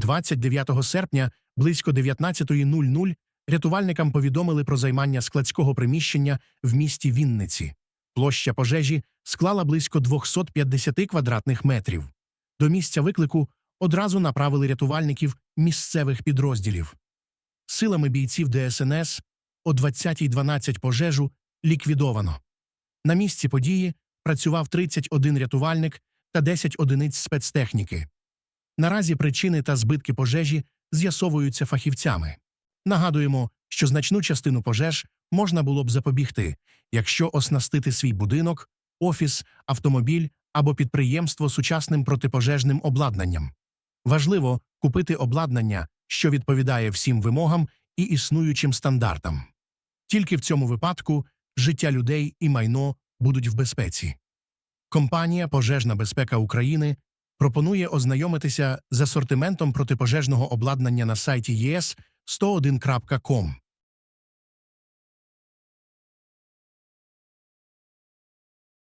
29 серпня близько 19.00 рятувальникам повідомили про займання складського приміщення в місті Вінниці. Площа пожежі склала близько 250 квадратних метрів. До місця виклику одразу направили рятувальників місцевих підрозділів. Силами бійців ДСНС о 20.12 пожежу ліквідовано. На місці події працював 31 рятувальник та 10 одиниць спецтехніки. Наразі причини та збитки пожежі з'ясовуються фахівцями. Нагадуємо, що значну частину пожеж можна було б запобігти, якщо оснастити свій будинок, офіс, автомобіль або підприємство сучасним протипожежним обладнанням. Важливо купити обладнання, що відповідає всім вимогам і існуючим стандартам. Тільки в цьому випадку життя людей і майно будуть в безпеці. Компанія Пожежна безпека України пропонує ознайомитися з асортиментом протипожежного обладнання на сайті ЄС 101.com.